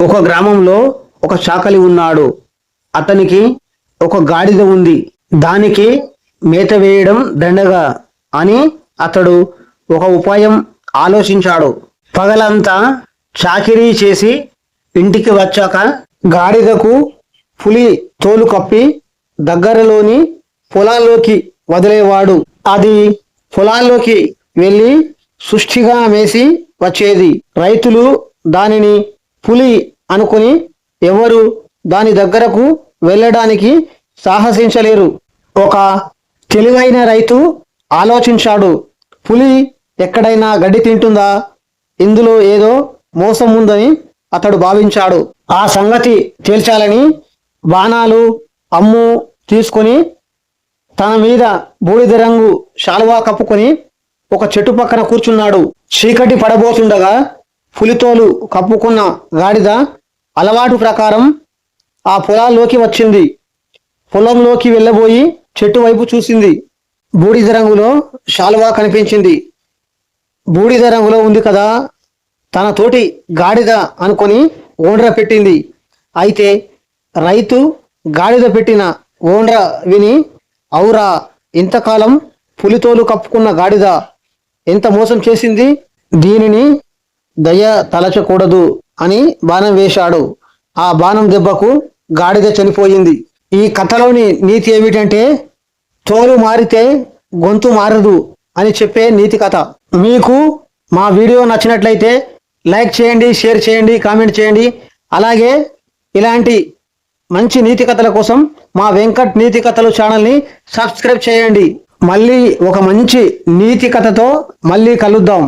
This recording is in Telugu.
ఒక గ్రామంలో ఒక చాకలి ఉన్నాడు. అతనికి ఒక గాడిద ఉంది. దానికి మేత వేయడం దండగా అని అతడు ఒక ఉపాయం ఆలోచించాడు. పగలంతా చాకిరీ చేసి ఇంటికి వచ్చాక గాడిదకు పులి తోలు కప్పి దగ్గరలోని పొలాల్లోకి వదిలేవాడు. అది పొలాల్లోకి వెళ్ళి సుష్టిగా మేసి వచ్చేది. రైతులు దానిని పులి అనుకుని ఎవరు దాని దగ్గరకు వెళ్ళడానికి సాహసించలేరు. ఒక తెలివైన రైతు ఆలోచించాడు పులి ఎక్కడైనా గడ్డి తింటుందా? ఇందులో ఏదో మోసం ఉందని అతడు భావించాడు. ఆ సంగతి తేల్చాలని బాణాలు అమ్ము తీసుకొని తన మీద బూడిద రంగు శాలువా కప్పుకొని ఒక చెట్టు పక్కన కూర్చున్నాడు. చీకటి పడబోతుండగా పులితోలు కప్పుకున్న గాడిద అలవాటు ప్రకారం ఆ పొలాల్లోకి వచ్చింది. పొలంలోకి వెళ్ళబోయి చెట్టు వైపు చూసింది. బూడిద రంగులో శాలువా కనిపించింది. బూడిద రంగులో ఉంది కదా తన తోటి గాడిద అనుకొని ఓండ్ర పెట్టింది. అయితే రైతు గాడిద పెట్టిన ఓండ్ర విని ఔరా ఇంతకాలం పులితోలు కప్పుకున్న గాడిద ఎంత మోసం చేసింది? దీనిని దయ తలచకూడదు అని బాణం వేశాడు. ఆ బాణం దెబ్బకు గాడిద చనిపోయింది. ఈ కథలోని నీతి ఏమిటంటే తోలు మారితే గొంతు మారదు అని చెప్పే నీతి కథ. మీకు మా వీడియో నచ్చినట్లయితే లైక్ చేయండి షేర్ చేయండి కామెంట్ చేయండి. అలాగే ఇలాంటి మంచి నీతి కథల కోసం మా వెంకట్ నీతి కథలు ఛానల్ని సబ్స్క్రైబ్ చేయండి. మళ్ళీ ఒక మంచి నీతి కథతో మళ్ళీ కలుద్దాం.